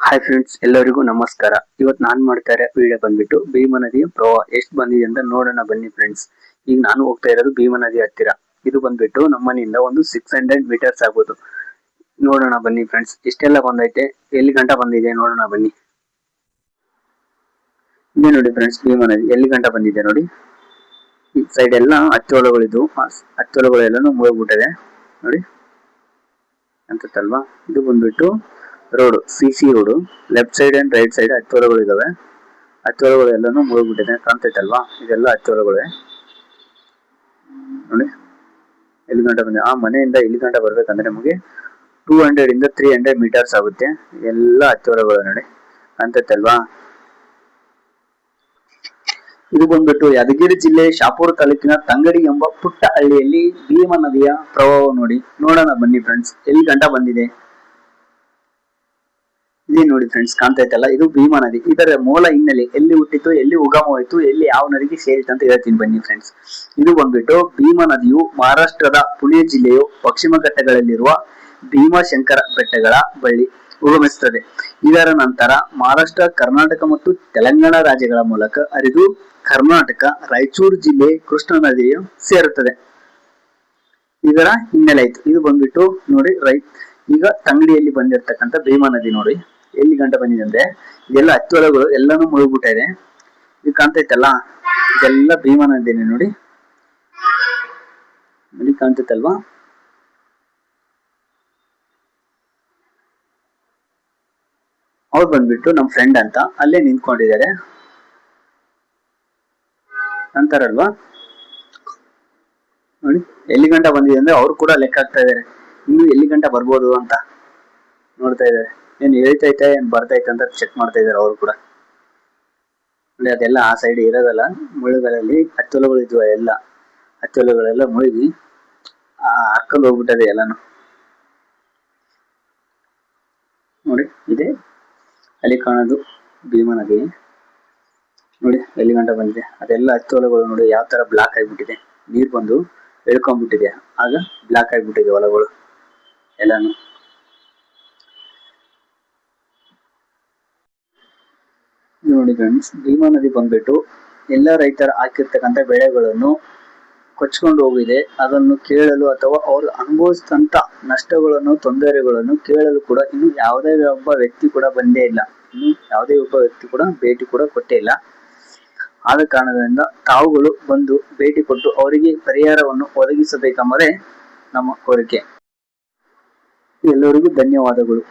Hi friends ಎಲ್ಲರಿಗೂ ನಮಸ್ಕಾರ. ಇವತ್ತು ನಾನು ಮಾಡ್ತಾ ಇರೋ ವಿಡಿಯೋ ಬಂದ್ಬಿಟ್ಟು ಭೀಮ ನದಿಯ ಪ್ರವಾಹ ಎಷ್ಟು ಬಂದಿದೆ ಅಂತ ನೋಡೋಣ ಬನ್ನಿ ಫ್ರೆಂಡ್ಸ್ ಈಗ ನಾನು ಹೋಗ್ತಾ ಇರೋದು ಭೀಮ ನದಿ ಹತ್ತಿರ. ಇದು ಬಂದ್ಬಿಟ್ಟು ನಮ್ಮ ಮನೆಯಿಂದ ಒಂದು ಸಿಕ್ಸ್ ಹಂಡ್ರೆಡ್ ಮೀಟರ್ಸ್ ಆಗ್ಬೋದು ನೋಡೋಣ ಬನ್ನಿ ಫ್ರೆಂಡ್ಸ್ ಇಷ್ಟೆಲ್ಲ ಬಂದೈತೆ? ಎಲ್ಲಿ ಗಂಟ ಬಂದಿದೆ ನೋಡೋಣ ಬನ್ನಿ. ಇದೆ ನೋಡಿ ಫ್ರೆಂಡ್ಸ್ ಭೀಮ ನದಿ. ಎಲ್ಲಿ ಗಂಟ ಬಂದಿದೆ ನೋಡಿ? ಈ ಸೈಡ್ ಎಲ್ಲ ಹಚ್ಚೋಳಗಳಿದ್ವು ಆ ಹಚ್ಚೋಳಗಳೆಲ್ಲನೂ ಮುಳುಗ್ಬಿಟ್ಟಿದೆ. ನೋಡಿ. ಅಂತಲ್ವಾ ಇದು ಬಂದ್ಬಿಟ್ಟು road C C road. Left side and right side ಹಚ್ಚೋಳಗಳು ಇದಾವೆ. ಹಚ್ಚೋಳಗಳು ಎಲ್ಲಾನು ಮುಳುಗ್ಬಿಟ್ಟಿದೆ. ಕಾಣ್ತೈತಲ್ವಾ? ಇದೆಲ್ಲ ಹತ್ತುವರಗಳೇ. ನೋಡಿ. ಇಲ್ಲಿ ಗಂಟ ಬಂದೆ. ಆ ಮನೆಯಿಂದ ಇಲ್ಲಿ ಗಂಟ ಬರ್ಬೇಕಂದ್ರೆ ನಮಗೆ ಟೂ ಹಂಡ್ರೆಡ್ ಇಂದ ತ್ರೀ ಹಂಡ್ರೆಡ್ ಮೀಟರ್ಸ್ ಆಗುತ್ತೆ. ಎಲ್ಲ ಹಚ್ಚೋಳಗಳು ನೋಡಿ. ಕಾಣ್ತೈತಲ್ವಾ? ಇದು ಬಂದ್ಬಿಟ್ಟು ಯಾದಗಿರಿ ಜಿಲ್ಲೆ ಶಾಪುರ ತಾಲೂಕಿನ ತಂಗಡಿ ಎಂಬ ಪುಟ್ಟ ಹಳ್ಳಿಯಲ್ಲಿ ಭೀಮ ನದಿಯ ಪ್ರವಾಹ ನೋಡಿ. ನೋಡೋಣ ಬನ್ನಿ ಫ್ರೆಂಡ್ಸ್ ಎಲ್ಲಿ ಗಂಟ ಬಂದಿದೆ? ಇದೇ ನೋಡಿ ಫ್ರೆಂಡ್ಸ್ ಕಾಣ್ತಾ ಇತ್ತಲ್ಲ ಇದು ಭೀಮಾ ನದಿ. ಇದರ ಮೂಲ ಹಿನ್ನೆಲೆ ಎಲ್ಲಿ ಹುಟ್ಟಿತ್ತು ಎಲ್ಲಿ ಉಗಮವಾಯಿತು ಎಲ್ಲಿ ಯಾವ ನದಿಗೆ ಸೇರಿತು ಅಂತ ಹೇಳ್ತೀನಿ ಬನ್ನಿ ಫ್ರೆಂಡ್ಸ್ ಇದು ಬಂದ್ಬಿಟ್ಟು ಭೀಮಾ ನದಿಯು ಮಹಾರಾಷ್ಟ್ರದ ಪುಣೆ ಜಿಲ್ಲೆಯು ಪಶ್ಚಿಮ ಘಟ್ಟಗಳಲ್ಲಿರುವ ಭೀಮಾಶಂಕರ ಬೆಟ್ಟಗಳ ಬಳಿ ಉಗಮಿಸುತ್ತದೆ. ಇದರ ನಂತರ ಮಹಾರಾಷ್ಟ್ರ, ಕರ್ನಾಟಕ ಮತ್ತು ತೆಲಂಗಾಣ ರಾಜ್ಯಗಳ ಮೂಲಕ ಹರಿದು ಕರ್ನಾಟಕ, ರಾಯಚೂರು ಜಿಲ್ಲೆ ಕೃಷ್ಣಾ ನದಿಯು ಸೇರುತ್ತದೆ. ಇದರ ಹಿನ್ನೆಲೆ ಆಯ್ತು. ಇದು ಬಂದ್ಬಿಟ್ಟು ನೋಡಿ ರೈ ಈಗ ತಂಗಡಿಯಲ್ಲಿ ಬಂದಿರತಕ್ಕಂತ ಭೀಮಾ ನದಿ ನೋಡಿ. ಎಲ್ಲಿ ಗಂಟ ಬಂದಿದೆ ಅಂದ್ರೆ ಇದೆಲ್ಲ ಹತ್ತೊಳಗಳು ಎಲ್ಲಾನು ಮುಳುಗ್ಬಿಟ್ಟ ಇದೆ ಇದು ಕಾಣ್ತೈತಲ್ಲ ಇದೆಲ್ಲ ಭೀಮಾನ ನದಿನೇ ನೋಡಿ. ನೋಡಿ ಕಾಣ್ತೈತಲ್ವಾ ಅವ್ರು ಬಂದ್ಬಿಟ್ಟು ನಮ್ ಫ್ರೆಂಡ್ ಅಂತ ಅಲ್ಲೇ ನಿಂತ್ಕೊಂಡಿದ್ದಾರೆ. ಅಂತಾರಲ್ವಾ ನೋಡಿ, ಎಲ್ಲಿ ಗಂಟ ಬಂದಿದೆ ಅಂದ್ರೆ ಅವ್ರು ಕೂಡ ಲೆಕ್ಕ ಹಾಕ್ತಾ ಇದಾರೆ ಇನ್ನು ಎಲ್ಲಿ ಗಂಟ ಬರ್ಬೋದು ಅಂತ ನೋಡ್ತಾ ಇದಾರೆ ಏನ್ ಹೇಳ್ತೈತೆ, ಏನ್ ಬರ್ತೈತೆ ಅಂತ ಚೆಕ್ ಮಾಡ್ತಾ ಇದಾರೆ ಅವ್ರು ಕೂಡ. ಅಂದ್ರೆ ಅದೆಲ್ಲ ಆ ಸೈಡ್ ಇರೋದಲ್ಲ ಮುಳುಗಳಲ್ಲಿ ಹತ್ತೊಲಗಳು ಇದ್ವು ಎಲ್ಲ. ಹತ್ತೊಲಗಳೆಲ್ಲ ಮುಳುಗಿ ಆ ಹರ್ಕೊಂಡು ಹೋಗ್ಬಿಟ್ಟದೆ ಎಲ್ಲಾನು. ನೋಡಿ, ಇದೆ. ಅಲ್ಲಿ ಕಾಣೋದು ಭೀಮ ನದಿ. ನೋಡಿ, ಎಲ್ಲಿ ಗಂಟ ಬಂದಿದೆ. ಅದೆಲ್ಲ ಹತ್ತೊಲಗಳು ನೋಡಿ ಯಾವ ತರ ಬ್ಲಾಕ್ ಆಗಿಬಿಟ್ಟಿದೆ. ನೀರ್ ಬಂದು ಎಳ್ಕೊಂಡ್ಬಿಟ್ಟಿದೆ. ಆಗ ಬ್ಲಾಕ್ ಆಗಿಬಿಟ್ಟಿದೆ ಹೊಲಗಳು. ಎಲ್ಲಾನು. ನೋಡಿ ಫ್ರೆಂಡ್ಸ್ ಭೀಮಾ ನದಿ ಬಂದ್ಬಿಟ್ಟು ಎಲ್ಲ ರೈತರ ಹಾಕಿರ್ತಕ್ಕಂಥ ಬೆಳೆಗಳನ್ನು ಕೊಚ್ಕೊಂಡು ಹೋಗಿದೆ. ಅದನ್ನು ಕೇಳಲು ಅಥವಾ ಅವರು ಅನುಭವಿಸಿದಂತ ನಷ್ಟಗಳನ್ನು, ತೊಂದರೆಗಳನ್ನು ಕೇಳಲು ಕೂಡ ಇನ್ನು ಯಾವುದೇ ಒಬ್ಬ ವ್ಯಕ್ತಿ ಕೂಡ ಬಂದೇ ಇಲ್ಲ. ಇನ್ನು ಯಾವುದೇ ಒಬ್ಬ ವ್ಯಕ್ತಿ ಕೂಡ ಭೇಟಿ ಕೂಡ ಕೊಟ್ಟೇ ಇಲ್ಲ. ಆದ ಕಾರಣದಿಂದ ತಾವುಗಳು ಬಂದು ಭೇಟಿ ಕೊಟ್ಟು ಅವರಿಗೆ ಪರಿಹಾರವನ್ನು ಒದಗಿಸಬೇಕೆಂಬುದೇ ನಮ್ಮ ಕೋರಿಕೆ. ಎಲ್ಲರಿಗೂ ಧನ್ಯವಾದಗಳು.